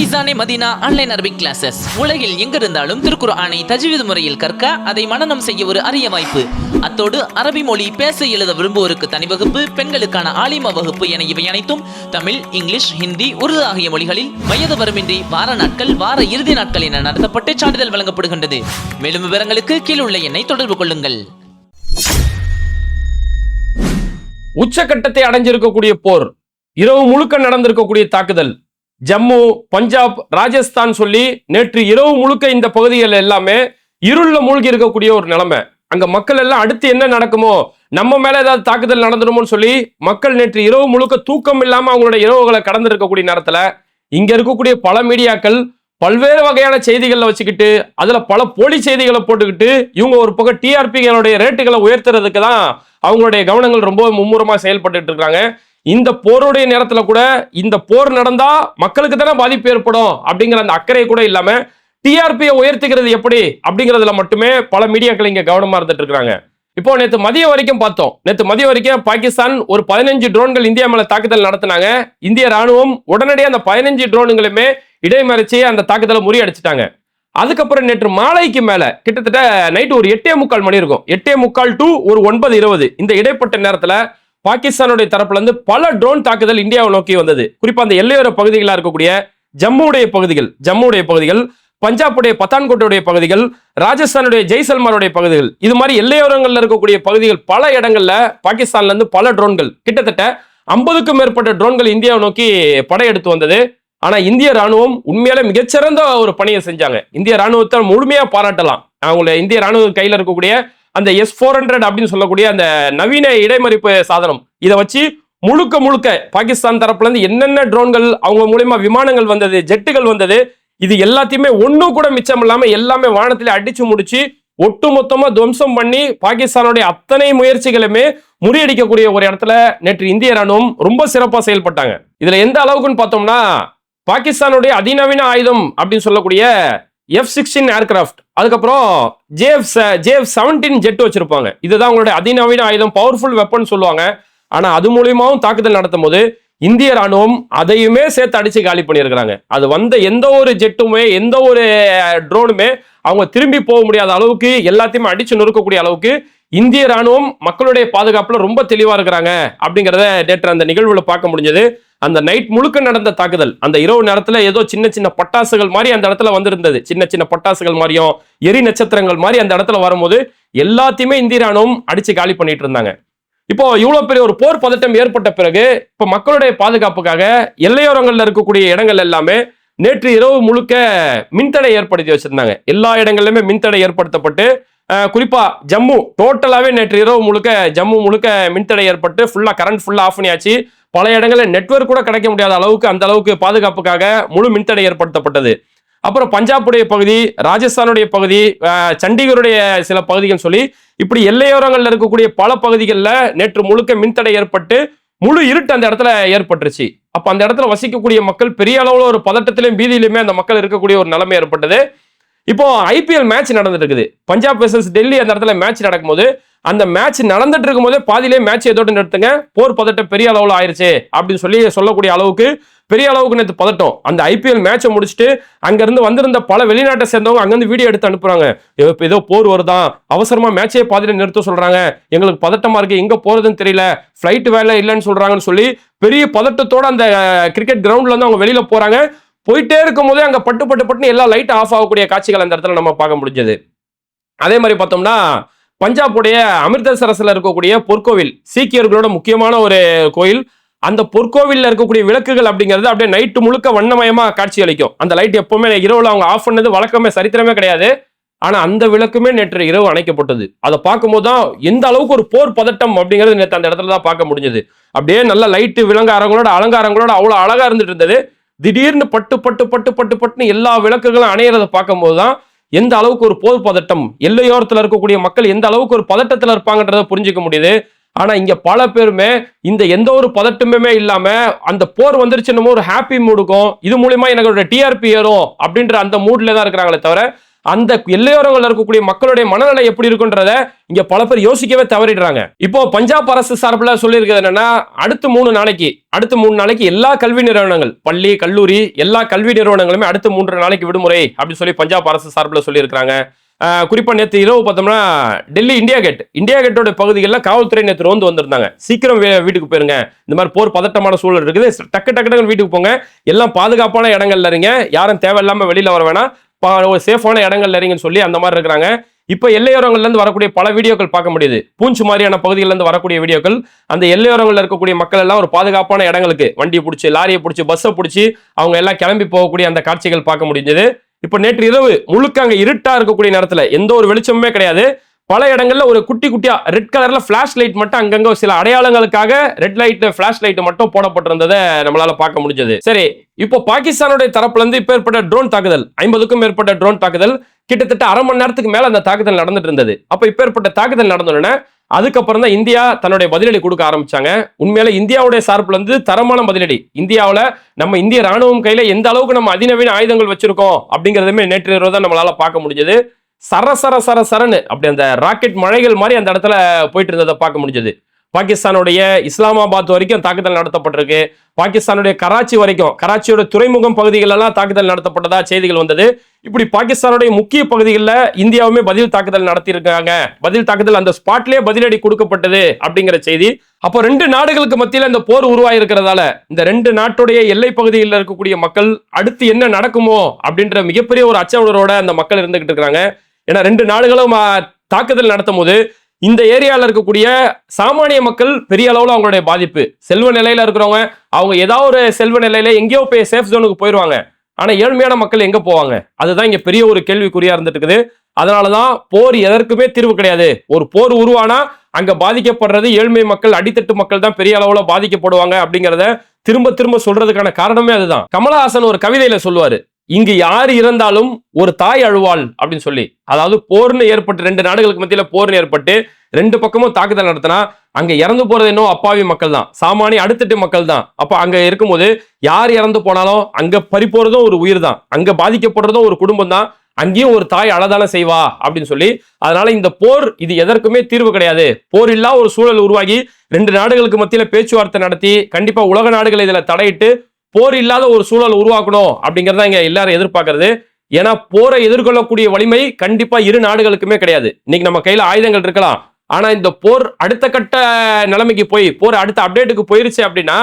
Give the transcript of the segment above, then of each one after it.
Faizane Madina online Arabic classes உலகில் எங்கிருந்தாலும் திருக்குர்ஆனை தஜ்வீத் முறையில் கற்க அதை மனநம் செய்ய ஒரு அரிய வாய்ப்பு. அத்தோடு அரபி மொழி பேச எழுத விரும்புவோருக்கு தனி வகுப்பு பெண்களுக்கான ஆலிம வகுப்பு என இவை அனைத்தும் தமிழ் இங்கிலீஷ் ஹிந்தி உருது ஆகிய மொழிகளில் வயது வரமின்றி வார நாட்கள் வார இறுதி நாட்கள் என நடத்தப்பட்டு சான்றிதழ் வழங்கப்படுகின்றது. மேலும் விவரங்களுக்கு கீழ் உள்ள எண்ணை தொடர்பு கொள்ளுங்கள். உச்சகட்டத்தை அடைஞ்சிருக்கக்கூடிய போர் இரவு முழுக்க நடந்திருக்கக்கூடிய தாக்குதல் ஜம்மு பஞ்சாப் ராஜஸ்தான் சொல்லி நேற்று இரவு முழுக்க இந்த பகுதிகள் எல்லாமே இருள்ல மூழ்கி இருக்கக்கூடிய ஒரு நிலைமை. அங்க மக்கள் எல்லாம் அடுத்து என்ன நடக்குமோ நம்ம மேல ஏதாவது தாக்குதல் நடந்துடுமோன்னு சொல்லி மக்கள் நேற்று இரவு முழுக்க தூக்கம் இல்லாம அவங்களோட இரவுகளை கடந்து இருக்கக்கூடிய நேரத்துல இங்க இருக்கக்கூடிய பல மீடியாக்கள் பல்வேறு வகையான செய்திகளை வச்சுக்கிட்டு அதுல பல போலி செய்திகளை போட்டுக்கிட்டு இவங்க ஒரு பக்கம் டிஆர்பிகளுடைய ரேட்டுகளை உயர்த்துறதுக்கு தான் அவங்களுடைய கவனங்கள் ரொம்ப மும்முரமா செயல்பட்டு இருக்காங்க. இந்த போருடைய நேரத்தில் கூட இந்த போர் நடந்தா மக்களுக்கு தானே பாதிப்பு ஏற்படும் அப்படிங்கிற அந்த அக்கறை கூட இல்லாம டிஆர்பியை உயர்த்துகிறது எப்படி அப்படிங்கிறதுல மட்டுமே பல மீடியாக்கள் இங்க கவனமா இருந்துட்டு இருக்காங்க. இப்போ நேற்று மதியம் வரைக்கும் பார்த்தோம். நேற்று மதிய வரைக்கும் பாகிஸ்தான் ஒரு பதினஞ்சு ட்ரோன்கள் இந்தியா மேல தாக்குதல் நடத்தினாங்க. இந்திய ராணுவம் உடனடியாக அந்த பதினஞ்சு ட்ரோனுங்களுமே இடைமறைச்சி அந்த தாக்குதலை முறியடிச்சிட்டாங்க. அதுக்கப்புறம் நேற்று மாலைக்கு மேல கிட்டத்தட்ட நைட்டு ஒரு எட்டே முக்கால் மணி இருக்கும். எட்டே முக்கால் டு ஒரு ஒன்பது இருபது இந்த இடைப்பட்ட நேரத்துல பாகிஸ்தானுடைய தரப்புலருந்து பல ட்ரோன் தாக்குதல் இந்தியாவை நோக்கி வந்தது. குறிப்பாக அந்த எல்லையோர பகுதிகளாக இருக்கக்கூடிய ஜம்முடைய பகுதிகள் ஜம்முடைய பகுதிகள் பஞ்சாபுடைய பத்தான்கோட்டுடைய பகுதிகள் ராஜஸ்தானுடைய ஜெய்சல்மாருடைய பகுதிகள். இது மாதிரி எல்லையோரங்களில் இருக்கக்கூடிய பகுதிகள் பல இடங்களில் பாகிஸ்தான்லேருந்து பல ட்ரோன்கள் கிட்டத்தட்ட ஐம்பதுக்கும் மேற்பட்ட ட்ரோன்கள் இந்தியாவை நோக்கி படையெடுத்து வந்தது. ஆனால் இந்திய ராணுவம் உண்மையில மிகச்சிறந்த ஒரு பணியை செஞ்சாங்க. இந்திய ராணுவத்தை முழுமையாக பாராட்டலாம். அவங்களை இந்திய ராணுவ கையில் இருக்கக்கூடிய அந்த எஸ் ஃபோர் ஹண்ட்ரட் அப்படின்னு சொல்லக்கூடிய அந்த நவீன இடைமறிப்பு சாதனம். இதை வச்சு முழுக்க முழுக்க பாகிஸ்தான் தரப்புல இருந்து என்னென்ன ட்ரோன்கள் அவங்க மூலயமா விமானங்கள் வந்தது ஜெட்டுகள் வந்தது இது எல்லாத்தையுமே ஒன்றும் கூட மிச்சம் இல்லாமல் எல்லாமே வானத்தில் அடிச்சு முடிச்சு ஒட்டு மொத்தமா துவம்சம் பண்ணி பாகிஸ்தானுடைய அத்தனை முயற்சிகளுமே முறியடிக்கக்கூடிய ஒரு இடத்துல நேற்று இந்திய ராணுவம் ரொம்ப சிறப்பாக செயல்பட்டாங்க. இதுல எந்த அளவுக்குன்னு பார்த்தோம்னா பாகிஸ்தானுடைய அதிநவீன ஆயுதம் அப்படின்னு சொல்லக்கூடிய எஃப் சிக்ஸ்டீன் ஏர்கிராஃப்ட் அதுக்கப்புறம் ஜேஎஃப் ஜேஎஃப் செவன்டீன் ஜெட் வச்சிருப்பாங்க. இதுதான் அவங்களுடைய அதிநவீன ஆயுதம் பவர்ஃபுல் வெப்பன் சொல்லுவாங்க. ஆனால் அது மூலியமாகவும் தாக்குதல் நடத்தும் போது இந்திய ராணுவம் அதையுமே சேர்த்து அடிச்சு காலி பண்ணியிருக்கிறாங்க. அது வந்த எந்த ஒரு ஜெட்டுமே எந்த ஒரு eh, ட்ரோனுமே அவங்க திரும்பி போக முடியாத அளவுக்கு எல்லாத்தையுமே அடிச்சு நொறுக்கக்கூடிய அளவுக்கு இந்திய ராணுவம் மக்களுடைய பாதுகாப்புல ரொம்ப தெளிவா இருக்கிறாங்க அப்படிங்கிறத நேற்று அந்த நிகழ்வுல பார்க்க முடிஞ்சது. அந்த நைட் முழுக்க நடந்த தாக்குதல் அந்த இரவு நேரத்துல ஏதோ சின்ன சின்ன பட்டாசுகள் மாதிரி அந்த இடத்துல வந்திருந்தது. சின்ன சின்ன பட்டாசுகள் மாதிரியும் எரி நட்சத்திரங்கள் மாதிரி அந்த இடத்துல வரும்போது எல்லாத்தையுமே இந்திய ராணுவம் அடிச்சு காலி பண்ணிட்டு இருந்தாங்க. இப்போ இவ்வளவு பெரிய ஒரு போர் பதட்டம் ஏற்பட்ட பிறகு இப்ப மக்களுடைய பாதுகாப்புக்காக எல்லையோரங்கள்ல இருக்கக்கூடிய இடங்கள் எல்லாமே நேற்று இரவு முழுக்க மின்தடை ஏற்படுத்தி வச்சிருந்தாங்க. எல்லா இடங்கள்லயுமே மின்தடை ஏற்படுத்தப்பட்டு குறிப்பாக ஜம்மு டோட்டலாகவே நேற்று இரவு முழுக்க ஜம்மு முழுக்க மின்தடை ஏற்பட்டு ஃபுல்லாக கரண்ட் ஃபுல்லாக ஆஃப் பண்ணியாச்சு. பல இடங்களில் நெட்வொர்க் கூட கிடைக்க முடியாத அளவுக்கு அந்த அளவுக்கு பாதுகாப்புக்காக முழு மின்தடை ஏற்படுத்தப்பட்டது. அப்புறம் பஞ்சாபுடைய பகுதி ராஜஸ்தானுடைய பகுதி சண்டிகருடைய சில பகுதிகள் சொல்லி இப்படி எல்லையோரங்களில் இருக்கக்கூடிய பல பகுதிகளில் நேற்று முழுக்க மின்தடை ஏற்பட்டு முழு இருட்டு அந்த இடத்துல ஏற்பட்டுருச்சு. அப்போ அந்த இடத்துல வசிக்கக்கூடிய மக்கள் பெரிய அளவில் ஒரு பதட்டத்திலையும் பீதியிலுமே அந்த மக்கள் இருக்கக்கூடிய ஒரு நிலைமை ஏற்பட்டது. இப்போ ஐபிஎல் மேட்ச் நடந்துட்டு இருக்குது பஞ்சாப் வெர்சஸ் டெல்லி அந்த இடத்துல மேட்ச் நடக்கும்போது அந்த மேட்ச் நடந்துட்டு இருக்கும்போதே பாதியிலே மேட்ச் எதோடு நிறுத்துங்க. போர் பதட்டம் பெரிய அளவில் ஆயிருச்சு அப்படின்னு சொல்லி சொல்லக்கூடிய அளவுக்கு பெரிய அளவுக்கு நேற்று பதட்டம். அந்த ஐபிஎல் மேட்சை முடிச்சுட்டு அங்கேருந்து வந்திருந்த பல வெளிநாட்டை சேர்ந்தவங்க அங்கேருந்து வீடியோ எடுத்து அனுப்புகிறாங்க இப்போ ஏதோ போர் வருதான் அவசரமாக மேட்சே பாதியில நிறுத்த சொல்கிறாங்க எங்களுக்கு பதட்டமாக இருக்குது எங்கே போகிறதுன்னு தெரியல. ஃப்ளைட்டு வேலை இல்லைன்னு சொல்கிறாங்கன்னு சொல்லி பெரிய பதட்டத்தோட அந்த கிரிக்கெட் கிரவுண்டில் வந்து அவங்க வெளியில் போகிறாங்க போயிட்டே இருக்கும் போதே அங்கே பட்டு பட்டு பட்டுன்னு எல்லா லைட் ஆஃப் ஆகக்கூடிய காட்சிகள் அந்த இடத்துல நம்ம பார்க்க முடிஞ்சது. அதே மாதிரி பார்த்தோம்னா பஞ்சாபுடைய அமிர்தசரஸில் இருக்கக்கூடிய பொற்கோவில் சீக்கியர்களோட முக்கியமான ஒரு கோயில். அந்த பொற்கோவிலில் இருக்கக்கூடிய விளக்குகள் அப்படிங்கிறது அப்படியே நைட்டு முழுக்க வண்ணமயமாக காட்சி அளிக்கும். அந்த லைட் எப்பவுமே இரவில் அவங்க ஆஃப் பண்ணது வழக்கமே சரித்திரமே கிடையாது. ஆனால் அந்த விளக்குமே நேற்று இரவு அணைக்கப்பட்டது. அதை பார்க்கும்போது தான் எந்த அளவுக்கு ஒரு போர் பதட்டம் அப்படிங்கிறது நேற்று அந்த இடத்துல தான் பார்க்க முடிஞ்சது. அப்படியே நல்ல லைட்டு விலங்காரங்களோட அலங்காரங்களோட அவ்வளோ அழகாக இருந்துட்டு இருந்தது. திடீர்னு பட்டு பட்டு பட்டு பட்டு பட்டுன்னு எல்லா விளக்குகளும் அணையிறத பார்க்கும்போது தான் எந்த அளவுக்கு ஒரு போர் பதட்டம் எல்லையோரத்தில் இருக்கக்கூடிய மக்கள் எந்த அளவுக்கு ஒரு பதட்டத்தில் இருப்பாங்கன்றத புரிஞ்சுக்க முடியுது. ஆனா இங்க பல பேருமே இந்த எந்த ஒரு பதட்டமுமே இல்லாம அந்த போர் வந்துருச்சுன்னு ஒரு ஹாப்பி மூடுக்கும் இது மூலியமா எனக்கு டிஆர்பி ஏறும் அப்படின்ற அந்த மூட்ல தான் இருக்கிறாங்களே தவிர அந்த எல்லையோரங்கள்ல இருக்கக்கூடிய மக்களுடைய மனநிலை எப்படி இருக்குன்றத இங்க பல பேர் யோசிக்கவே தவறிடுறாங்க. இப்போ பஞ்சாப் அரசு சார்பில் சொல்லியிருக்கிறது என்னன்னா அடுத்த மூணு நாளைக்கு அடுத்த மூணு நாளைக்கு எல்லா கல்வி நிறுவனங்கள் பள்ளி கல்லூரி எல்லா கல்வி நிறுவனங்களுமே அடுத்த மூன்று நாளைக்கு விடுமுறை அப்படின்னு சொல்லி பஞ்சாப் அரசு சார்பில் சொல்லியிருக்கிறாங்க. குறிப்பாக குறிப்பா நேற்று இரவு பார்த்தோம்னா டெல்லி இந்தியா கேட் இந்தியா கேட்டோட பகுதிகளில் காவல்துறை நேற்று ரோந்து வந்திருந்தாங்க. சீக்கிரம் வீட்டுக்கு போயிருங்க. இந்த மாதிரி போர் பதட்டமான சூழல் இருக்குது. டக்கு டக்கு டக்குன்னு வீட்டுக்கு போங்க. எல்லாம் பாதுகாப்பான இடங்கள்ல இருங்க. யாரும் தேவையில்லாம வெளியில வர வேணாம். ஒரு சேஃபான இடங்கள்ல இருங்கன்னு சொல்லி அந்த மாதிரி இருக்கிறாங்க. இப்போ எல்லையோரங்கள்லேருந்து வரக்கூடிய பல வீடியோக்கள் பார்க்க முடியுது. பூஞ்சு மாதிரியான பகுதிகளிலேருந்து வரக்கூடிய வீடியோக்கள். அந்த எல்லையோரங்களில் இருக்கக்கூடிய மக்கள் எல்லாம் ஒரு பாதுகாப்பான இடங்களுக்கு வண்டியை பிடிச்சி லாரியை பிடிச்சி பஸ்ஸை பிடிச்சி அவங்க எல்லாம் கிளம்பி போகக்கூடிய அந்த காட்சிகள் பார்க்க முடிஞ்சது. இப்போ நேற்று இரவு முழுக்க அங்கே இருட்டாக இருக்கக்கூடிய நேரத்தில் எந்த ஒரு வெளிச்சமுமே கிடையாது. பல இடங்களில் ஒரு குட்டி குட்டியாக ரெட் கலரில் ஃபிளாஷ் லைட் மட்டும் அங்கங்கே சில அடையாளங்களுக்காக ரெட் லைட் ஃபிளாஷ் லைட் மட்டும் போடப்பட்டிருந்ததை நம்மளால் பார்க்க முடிஞ்சது. சரி இப்போ பாகிஸ்தானுடைய தரப்புலேருந்து இப்போ ஏற்பட்ட ட்ரோன் தாக்குதல் ஐம்பதுக்கும் மேற்பட்ட ட்ரோன் தாக்குதல் கிட்டத்தட்ட அரை மணி நேரத்துக்கு மேலே அந்த தாக்குதல் நடந்துட்டு இருந்தது அப்போ இப்போ ஏற்பட்ட தாக்குதல் நடந்தோடனே அதுக்கப்புறம் தான் இந்தியா தன்னுடைய பதிலடி கொடுக்க ஆரம்பிச்சாங்க. உண்மையில இந்தியாவுடைய சார்பில் இருந்து தரமான பதிலடி. இந்தியாவில் நம்ம இந்திய ராணுவம் கையில எந்த அளவுக்கு நம்ம அதிநவீன ஆயுதங்கள் வச்சிருக்கோம் அப்படிங்கறதுமே நேற்று இரவு தான் நம்மளால பார்க்க முடிஞ்சது. சர சர சர சரன்னு அப்படி அந்த ராக்கெட் மழைகள் மாதிரி அந்த இடத்துல போயிட்டு இருந்ததை பார்க்க முடிஞ்சது. பாகிஸ்தானுடைய இஸ்லாமாபாத் வரைக்கும் தாக்குதல் நடத்தப்பட்டிருக்கு. பாகிஸ்தானுடைய கராச்சி வரைக்கும் கராச்சியோட துறைமுகம் பகுதிகளெல்லாம் தாக்குதல் நடத்தப்பட்டதா செய்திகள் வந்தது. இப்படி பாகிஸ்தானுடைய முக்கிய பகுதிகளில் இந்தியாவுமே பதில் தாக்குதல் நடத்தியிருக்காங்க. பதில் தாக்குதல் அந்த ஸ்பாட்லேயே பதிலடி கொடுக்கப்பட்டது அப்படிங்கிற செய்தி. அப்போ ரெண்டு நாடுகளுக்கு மத்தியில் இந்த போர் உருவாயிருக்கிறதால இந்த ரெண்டு நாட்டுடைய எல்லை பகுதிகளில் இருக்கக்கூடிய மக்கள் அடுத்து என்ன நடக்குமோ அப்படின்ற மிகப்பெரிய ஒரு அச்ச உணர்வோட அந்த மக்கள் இருந்துகிட்டு இருக்கிறாங்க ஏன்னா ரெண்டு நாடுகளும் தாக்குதல் நடத்தும் போது இந்த ஏரியாவில் இருக்கக்கூடிய சாமானிய மக்கள் பெரிய அளவில் அவங்களுடைய பாதிப்பு. செல்வ நிலையில இருக்கிறவங்க அவங்க ஏதாவது ஒரு செல்வ நிலையில எங்கேயோ போய் சேஃப் ஜோனுக்கு போயிடுவாங்க ஆனா ஏழ்மையான மக்கள் எங்க போவாங்க? அதுதான் இங்க பெரிய ஒரு கேள்விக்குறியா இருந்துட்டு இருக்குது அதனாலதான் போர் எதற்குமே தீர்வு கிடையாது. ஒரு போர் உருவானா அங்க பாதிக்கப்படுறது ஏழ்மை மக்கள் அடித்தட்டு மக்கள் தான் பெரிய அளவுல பாதிக்கப்படுவாங்க அப்படிங்கிறத திரும்ப திரும்ப சொல்றதுக்கான காரணமே அதுதான். கமலஹாசன் ஒரு கவிதையில சொல்லுவாரு. இங்கு யார் இறந்தாலும் ஒரு தாய் அழுவாள் அப்படின்னு சொல்லி அதாவது போர்னு ஏற்பட்டு ரெண்டு நாடுகளுக்கு மத்தியில போர்னு ஏற்பட்டு ரெண்டு பக்கமும் தாக்குதல் நடத்தினா அங்க இறந்து போறது என்னோ அப்பாவி மக்கள் தான். சாமானிய அடுத்தட்டு மக்கள் தான். அப்ப அங்க இருக்கும்போது யார் இறந்து போனாலும் அங்க பறிப்போறதும் ஒரு உயிர் தான். அங்க பாதிக்கப்படுறதும் ஒரு குடும்பம் தான். அங்கேயும் ஒரு தாய் அழதான செய்வா அப்படின்னு சொல்லி அதனால இந்த போர் இது எதற்குமே தீர்வு கிடையாது. போர் இல்லா ஒரு சூழல் உருவாகி ரெண்டு நாடுகளுக்கு மத்தியில பேச்சுவார்த்தை நடத்தி கண்டிப்பா உலக நாடுகள் இதுல தடையிட்டு போர் இல்லாத ஒரு சூழல் உருவாக்கணும் அப்படிங்கிறத இங்க எல்லாரும் எதிர்பார்க்கறது. ஏன்னா போரை எதிர்கொள்ளக்கூடிய வலிமை கண்டிப்பா இரு நாடுகளுக்குமே கிடையாது. இன்னைக்கு நம்ம கையில ஆயுதங்கள் இருக்கலாம். ஆனா இந்த போர் அடுத்த கட்ட நிலைமைக்கு போய் போர் அடுத்த அப்டேட்டுக்கு போயிருச்சு அப்படின்னா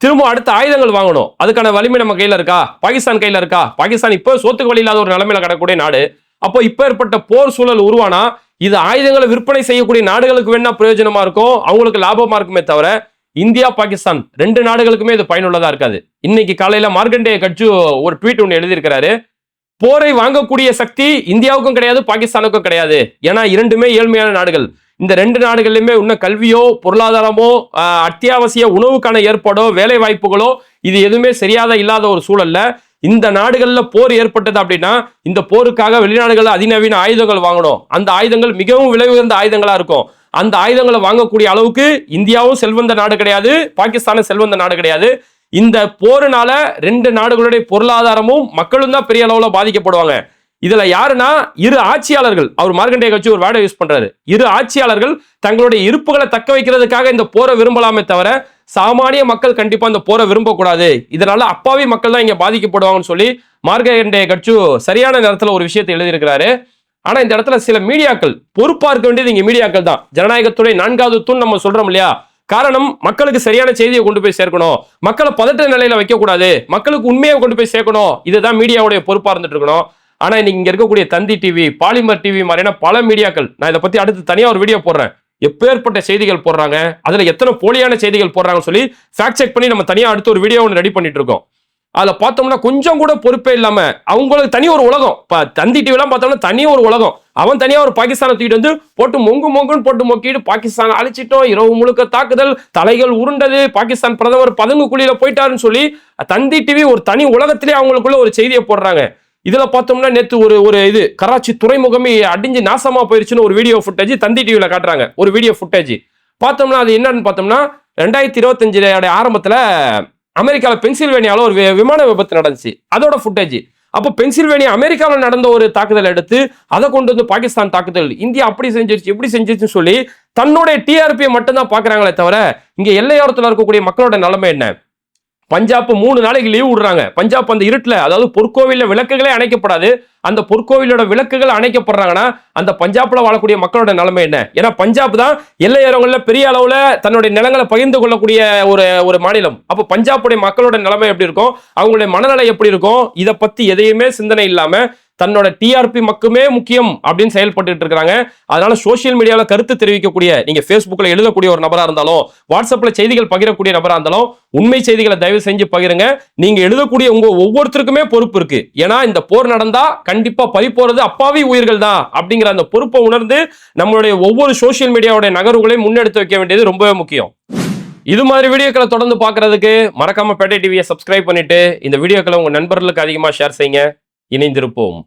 திரும்ப அடுத்த ஆயுதங்கள் வாங்கணும். அதுக்கான வலிமை நம்ம கையில இருக்கா? பாகிஸ்தான் கையில இருக்கா? பாகிஸ்தான் இப்போ சோத்துக்கு வழி இல்லாத ஒரு நிலைமையில கிடக்கக்கூடிய நாடு. அப்போ இப்போ ஏற்பட்ட போர் சூழல் உருவானா இது ஆயுதங்களை விற்பனை செய்யக்கூடிய நாடுகளுக்கு வேணா பிரயோஜனமா இருக்கும் அவங்களுக்கு லாபமா இருக்குமே தவிர இந்தியா பாகிஸ்தான் ரெண்டு நாடுகளுக்குமே இது பயனுள்ளதா இருக்காது. இன்னைக்கு காலையில மார்க்கண்டேய கட்சி ஒரு ட்வீட் ஒன்று எழுதியிருக்கிறாரு. போரை வாங்கக்கூடிய சக்தி இந்தியாவுக்கும் கிடையாது பாகிஸ்தானுக்கும் கிடையாது. ஏன்னா இரண்டுமே ஏழ்மையான நாடுகள். இந்த ரெண்டு நாடுகள்லையுமே இன்னும் கல்வியோ பொருளாதாரமோ அத்தியாவசிய உணவுக்கான ஏற்பாடோ வேலை வாய்ப்புகளோ இது எதுவுமே சரியாத இல்லாத ஒரு சூழல்ல இந்த நாடுகளில் போர் ஏற்பட்டது அப்படின்னா இந்த போருக்காக வெளிநாடுகளில் அதிநவீன ஆயுதங்கள் வாங்கணும். அந்த ஆயுதங்கள் மிகவும் விலை உயர்ந்த ஆயுதங்களா இருக்கும். அந்த ஆயுதங்களை வாங்கக்கூடிய அளவுக்கு இந்தியாவும் செல்வந்த நாடு கிடையாது பாகிஸ்தானும் செல்வந்த நாடு கிடையாது. இந்த போருனால ரெண்டு நாடுகளுடைய பொருளாதாரமும் மக்களும் தான் பெரிய அளவில் பாதிக்கப்படுவாங்க. இதுல யாருன்னா இரு ஆட்சியாளர்கள் அவர் மார்க்கண்டே கட்சி ஒரு வேர்டை யூஸ் பண்றாரு. இரு ஆட்சியாளர்கள் தங்களுடைய இருப்புகளை தக்க வைக்கிறதுக்காக இந்த போரை விரும்பலாமே தவிர சாமானிய மக்கள் கண்டிப்பா இந்த போரை விரும்பக்கூடாது. இதனால அப்பாவி மக்கள் தான் இங்க பாதிக்கப்படுவாங்கன்னு சொல்லி மார்க்கண்டே கட்சி சரியான நேரத்துல ஒரு விஷயத்தை எழுதியிருக்கிறாரு. ஆனா இந்த இடத்துல சில மீடியாக்கள் பொறுப்பா இருக்க வேண்டியது இங்க மீடியாக்கள் தான். ஜனநாயகத்துறை நான்காவது தூண் நம்ம சொல்றோம் இல்லையா? காரணம் மக்களுக்கு சரியான செய்தியை கொண்டு போய் சேர்க்கணும். மக்களை பதட்ட நிலையில வைக்கக்கூடாது. மக்களுக்கு உண்மையை கொண்டு போய் சேர்க்கணும். இதுதான் மீடியாவுடைய பொறுப்பா இருந்துட்டு இருக்கணும். ஆனா இன்னைக்கு இங்க இருக்கக்கூடிய தந்தி டிவி பாலிமர் டிவி மாதிரியான பல மீடியாக்கள் நான் இதை பத்தி அடுத்து தனியா ஒரு வீடியோ போடுறேன். எப்பேற்பட்ட செய்திகள் போடுறாங்க அதுல எத்தனை போலியான செய்திகள் போடுறாங்கன்னு சொல்லி ஃபேக்ட் செக் பண்ணி நம்ம தனியா அடுத்து ஒரு வீடியோ ஒன்று ரெடி பண்ணிட்டு இருக்கோம். அதில் பார்த்தோம்னா கொஞ்சம் கூட பொறுப்பே இல்லாமல் அவங்களுக்கு தனி ஒரு உலகம். இப்போ தந்தி டிவிலாம் பார்த்தோம்னா தனி ஒரு உலகம். அவன் தனியாக ஒரு பாகிஸ்தானை தூக்கிட்டு வந்து போட்டு மொங்கு மொங்குன்னு போட்டு மொக்கிட்டு பாகிஸ்தான் அழிச்சிட்டோம். இரவு முழுக்க தாக்குதல் தலைகள் உருண்டது பாகிஸ்தான் பிரதமர் பதுங்கு குழியில் போயிட்டாருன்னு சொல்லி தந்தி டிவி ஒரு தனி உலகத்திலே அவங்களுக்குள்ள ஒரு செய்தியை போடுறாங்க. இதில் பார்த்தோம்னா நேற்று ஒரு ஒரு இது கராச்சி துறைமுகமே அடிஞ்சு நாசமாக போயிருச்சுன்னு ஒரு வீடியோ ஃபுட்டேஜ் தந்தி டிவியில் காட்டுறாங்க. ஒரு வீடியோ ஃபுட்டேஜ் பார்த்தோம்னா அது என்னன்னு பார்த்தோம்னா ரெண்டாயிரத்தி இருபத்தஞ்சு ஆரம்பத்தில் அமெரிக்காவில் பென்சில்வேனியாவில் ஒரு விமான விபத்து நடந்துச்சு. அதோட ஃபுட்டேஜ் அப்போ பென்சில்வேனியா அமெரிக்காவில் நடந்த ஒரு தாக்குதல் எடுத்து அதை கொண்டு வந்து பாகிஸ்தான் தாக்குதல். இந்தியா அப்படி செஞ்சிருச்சு இப்படி செஞ்சிருச்சுன்னு சொல்லி தன்னுடைய டிஆர்பியை மட்டும்தான் பார்க்குறாங்களே தவிர இங்கே எல்லையோரத்தில் இருக்கக்கூடிய மக்களோட நிலைமை என்ன? பஞ்சாப் மூணு நாளைக்கு லீவ் விடுறாங்க. பஞ்சாப் அந்த இருட்டில் அதாவது பொற்கோவிலில் விளக்குகளே அணைக்கப்படாது. அந்த பொற்கோவிலோட விளக்குகள் அணைக்கப்படுறாங்கன்னா அந்த பஞ்சாப்ல வாழக்கூடிய மக்களோட நிலைமை என்ன? ஏன்னா பஞ்சாப் தான் எல்லையோரங்களில் பெரிய அளவில் தன்னுடைய நிலங்களை பகிர்ந்து கொள்ளக்கூடிய ஒரு ஒரு மாநிலம். அப்போ பஞ்சாப்புடைய மக்களோட நிலைமை எப்படி இருக்கும்? அவங்களுடைய மனநிலை எப்படி இருக்கும்? இதை பற்றி எதையுமே சிந்தனை இல்லாமல் தன்னோட டிஆர்பி மக்குமே முக்கியம் அப்படின்னு செயல்பட்டு இருக்காங்க அதனால சோஷியல் மீடியாவில் கருத்து தெரிவிக்கக்கூடிய நீங்க Facebookல எழுதக்கூடிய ஒரு நபராக இருந்தாலும் வாட்ஸ்அப்ல செய்திகள் பகிரக்கூடிய நபராக இருந்தாலும் உண்மை செய்திகளை தயவு செஞ்சு பகிருங்க. நீங்க எழுதக்கூடிய உங்க ஒவ்வொருத்தருக்குமே பொறுப்பு இருக்கு. ஏன்னா இந்த போர் நடந்தா கண்டிப்பா பறி போறது அப்பாவி உயிர்கள் தான் அப்படிங்கிற அந்த பொறுப்பை உணர்ந்து நம்மளுடைய ஒவ்வொரு சோஷியல் மீடியாவுடைய நகர்வுகளையும் முன்னெடுத்து வைக்க வேண்டியது ரொம்பவே முக்கியம். இது மாதிரி வீடியோக்களை தொடர்ந்து பார்க்கறதுக்கு மறக்காம பேட்டை டிவியை சப்ஸ்கிரைப் பண்ணிட்டு இந்த வீடியோக்களை உங்க நண்பர்களுக்கு அதிகமாக ஷேர் செய்யுங்க. இணைந்திருப்போம்.